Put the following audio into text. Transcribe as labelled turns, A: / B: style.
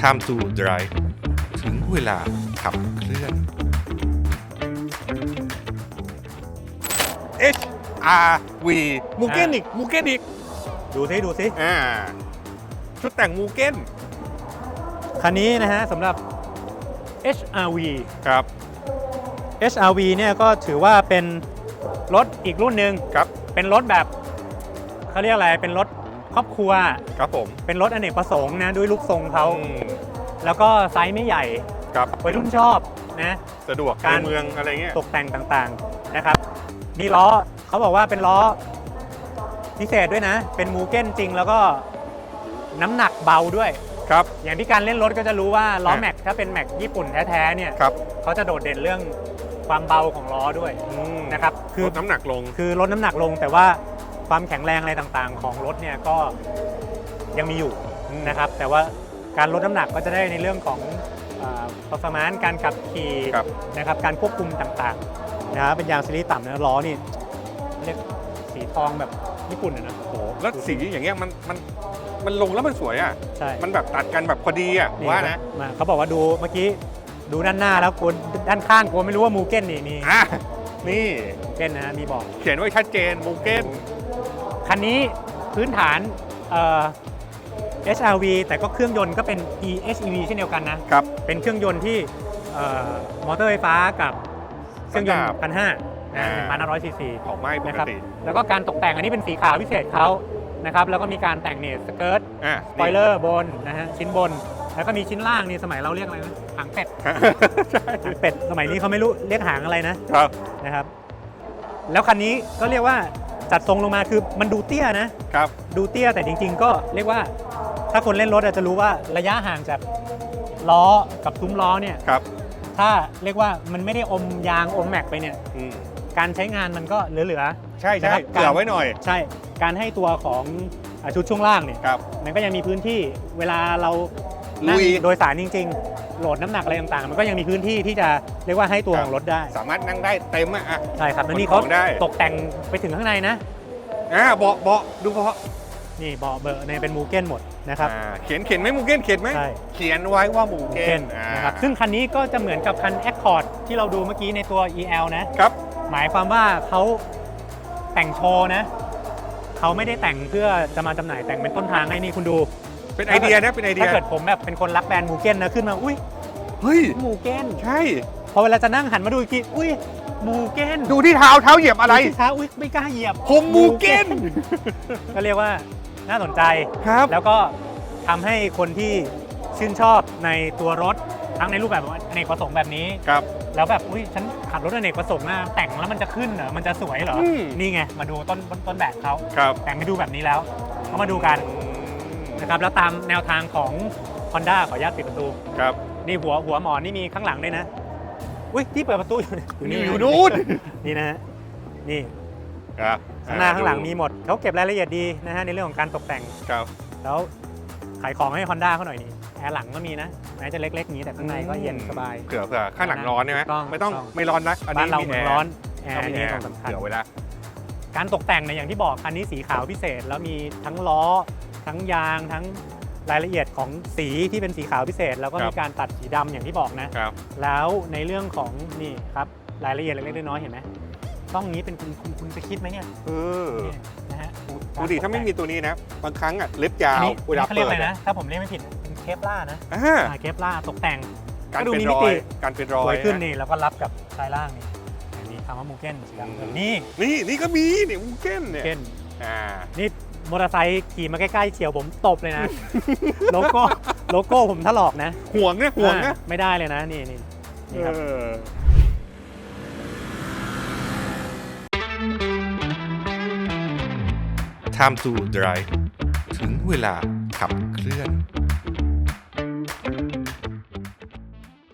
A: Time to Drive ถึงเวลาขับเคลื่อน H R V มูเก้นอีกมูเก้นอีก
B: ดูซิดูซิ
A: อ่าชุดแต่งมูเก้น
B: คันนี้นะฮะสำหรับ HRV
A: ครับ
B: HRV เนี่ยก็ถือว่าเป็นรถอีกรุ่นหนึ่ง
A: ครับ
B: เป็นรถแบบเขาเรียกอะไร เป็นรถ ครอบครัว
A: ครับผม
B: เป็นรถอเนกประสงค์นะด้วยลูกทรงเขา
A: อืม
B: แล้วก็ไซส์ไม่ใหญ่
A: ครับ
B: วัยรุ่นชอบนะ
A: สะดวก
B: การ
A: ในเมืองอะไรเงี้ย
B: ตกแต่งต่างๆนะครับนี่ล้อเขาบอกว่าเป็นล้อพิเศษด้วยนะ เป็นมูเก้นจริงแล้วก็น้ำหนักเบาด้วย
A: ครับ
B: อย่างที่การเล่นรถก็จะรู้ว่าล้อ
A: ฮะ
B: แม็กถ้าเป็นแม็กญี่ปุ่นแท้ๆเนี่ย
A: ครับ
B: เขาจะโดดเด่นเรื่องความเบาของล้อด้วย
A: อืม
B: นะครับ คือ
A: ลดน้ำหนักลง
B: คือลดน้ำหนักลงแต่ว่า ความแข็งแรงอะไรต่างๆ ของรถเนี่ยก็ยังมีอยู่
A: อืม
B: นะครับ แต่ว่าการลดน้ำหนักก็จะได้ในเรื่องของพัฟอร์มานการขับขี่
A: ครับ
B: นะครับการควบคุมต่างๆนะครับเป็นยางซีรีส์ต่ำนะล้อนี่เรียกสีทองแบบญี่ปุ่นอะนะโอ้โห
A: แล้วสีอย่างเงี้ยมันมันมันลงแล้วมันสวยอะ
B: ใช่
A: มันแบบตัดกันแบบพอดีอะว่านะ
B: มาเขาบอกว่าดูเมื่อกี้ดูด้านหน้าแล้วกูด้านข้างกูไม่รู้ว่ามูเก้นนี่นี่
A: อะนี่
B: มูเก้นนะมีบอก
A: เขียนไว้ชัดเจนมูเก้น
B: คันนี้พื้นฐานเอ่อ HRV แต่ก็เครื่องยนต์ก็เป็น EHEV เช่นเดียวกันนะ
A: ครับ
B: เป็นเครื่องยนต์ที่เอ่อมอเตอร์ไฟฟ้ากับเครื่องยนต์
A: พั
B: พั
A: น
B: น
A: ห้า
B: ห้า
A: อ่า
B: พันห้าร้อยซีซี
A: ของไหม้ป
B: นะ
A: ก
B: ครับ
A: ติ
B: แล้วก็การตกแต่งอันนี้เป็นสีขาวพิเศษเขานะครับ แล้วก็มีการแต่งเนี่ยสเกิร์ต
A: อะ
B: สปอยเลอร์บนนะฮะชิ้นบน แล้วก็มีชิ้นล่างนี่สมัยเราเรียกอะไรนะหางเป็ด
A: ใช่
B: หางเป็ดสมัยนี้เขาไม่รู้เรียกหางอะไรนะ
A: ครับ
B: นะครับ แล้วคันนี้ก็เรียกว่า จัดทรงลงมาคือมันดูเตี้ยนะ
A: ครับ
B: ดูเตี้ยแต่จริง ๆ ก็เรียกว่า ถ้าคนเล่นรถอาจจะรู้ว่าระยะห่างจากล้อกับซุ้มล้อเนี่ย
A: ครับ
B: ถ้าเรียกว่ามันไม่ได้อมยางอมแม็กไปเนี่ย
A: อืม
B: การใช้งานมันก็เหลือ
A: ใช่
B: นะ
A: ใช่
B: ครับ
A: เผื่อไว้หน่อย
B: ๆ ใช่การให้ตัวของอ่าชุดช่วงล่างเนี่ย
A: ครับ
B: มันก็ยังมีพื้นที่เวลาเรา นั่
A: ลุ
B: ง
A: ย
B: โดยสารจริง ๆ โหลดน้ำหนักอะไรต่างๆ มันก็ยังมีพื้นที่ที่จะเรียกว่าให้ตัว
A: ครับ
B: ของรถได้
A: สามารถนั่งได้เต็มอะอะ
B: ใช่ครับแล้วนี่
A: ข
B: เขา
A: นของได้
B: ตกแต่งไปถึงข้างในนะ
A: อ่าเบาะเบาะดูเบาะ
B: นี่เบาะเบอร์เนี่ยเป็นมูเก้นหมดนะครับ
A: อ่าเขียนเขียนไหมมูเก้นเขียนไหม
B: ใช่
A: เขียนไว้ว่ามูเก้
B: เก้
A: น
B: น
A: อ่า
B: นะครับซึ่งคันนี้ก็จะเหมือนกับคัน Accord ที่เราดูเมื่อกี้ในตัว EL นะ
A: ครับ
B: หมายความว่าเขาแต่งโชว์นะ เขาไม่ได้แต่งเพื่อจะมาจำหน่ายแต่งเป็นต้นทางให้นี่คุณดู
A: เป็นไอเดียนะเป็นไอเดีย
B: ถ้าเกิดผมแบบเป็นคนรักแบรนด์มูเก้นนะขึ้นมาอุ้ย
A: เฮ้ย
B: มูเก้น
A: ใช่
B: พอเวลาจะนั่งหันมาดูอีกทีอุ้ยมูเก้น
A: ดูที่เท้าเท้าเหยียบอะไร
B: ดูที่เท้าอุ้ยไม่กล้าเหยียบ
A: ผมมูเก้น
B: ก็เรียกว่าน่าสนใจ
A: ครับ
B: แล้วก็ทำให้คนที่ชื่นชอบในตัวรถทั้งในรูปแบบอเนกประสงค์แบบนี้
A: ครับ
B: แล้วแบบอุ้ยฉันขับรถอเนกประสงค์นะแต่งแล้วมันจะขึ้นเหรอมันจะสวยเหรอ
A: อืม
B: นี่ไงมาดูต้นต้นต้นแบบเขา
A: ครับ
B: แต่งให้ดูแบบนี้แล้วเขามาดูกัน นะครับแล้วตามแนวทางของ Honda ขออนุญาตปิดประตู
A: ครับ
B: นี่หัวหัวหมอนนี่มีข้างหลังด้วยนะ อุ้ยที่เปิดประตูอยู่
A: นี่
B: นี่
A: อยู่นู่น
B: นี่นะฮะนี่
A: ครับ
B: ข้างหน้าข้างหลังมีหมดเขาเก็บรายละเอียดดีนะฮะในเรื่องของการตกแต่ง
A: ครับ
B: แล้วขายของให้ Honda เขาหน่อยนี่แอร์หลังก็มีนะแม้จะเล็กๆอย่างนี้แต่ข้างในก็เย็นสบาย
A: เผื่อเผื่อข้างหลังร้อนใช่ไหม
B: ถูกต้อง
A: ไม่ต้อง
B: ถูกต้อง
A: ไม่ร้อนนะอัน
B: บ้า
A: นี้
B: นเรา
A: มี
B: เหมื
A: แอ
B: อน
A: ร์
B: ร้อนแอ
A: ต้อง
B: ร์
A: มี
B: นี่
A: แอ
B: ข
A: ร์
B: องสำคัญ
A: เผื่อไว้แล้ว
B: การตกแต่งเนี่ยอย่างที่บอกคันนี้สีขาวพิเศษ แล้วมีทั้งล้อ ทั้งยางทั้งรายละเอียดของสีที่เป็นสีขาวพิเศษ แล้วก็
A: ครับ
B: มีการตัดสีดำอย่างที่บอกนะ
A: ครับ
B: แล้วในเรื่องของนี่ครับรายละเอียดเล็กๆน้อยๆเห็นไหมต้องนี้เป็นคุณคุณคุณจะคิดไหมเนี่ย
A: เออ
B: เนี่ยนะฮะ
A: ดูดิถ้าไม่มีตัวนี้นะ บางครั้งอะเล็บยา
B: อัน
A: ว
B: นี้
A: เวลา
B: เขาเรีย
A: เปิ
B: กอะไร
A: ด
B: นะ ถ้าผมเรียกไม่ผิดเป็นเคปล่านะ
A: อ่า
B: อ่าเคปล่าตกแต่ง
A: การ
B: ก็ดู
A: เป็น
B: มี
A: ร
B: มิ
A: อ
B: ติ
A: ยการเป็นรอย
B: สวยขึ้น
A: นะ
B: นี่แล้วก็รับกับชายล่างนี่อันนี้คำว่ามูเก้นสีดำ
A: อืม
B: นี่
A: นี่นี่ก็มีนี่มูเก้นเนี่ย
B: เก้น
A: อ่า
B: นี่ มอเตอร์ไซค์ขี่มาใกล้ๆเฉียวผมตบเลยนะ โลโก้โลโก้ผมถลอกนะ
A: ห่วงเนี่ยห่วงนะ
B: อ่าไม่ได้เลยนะนี่นี่นี่ครับ
A: เออ Time to Drive ถึงเวลาขับเคลื่อน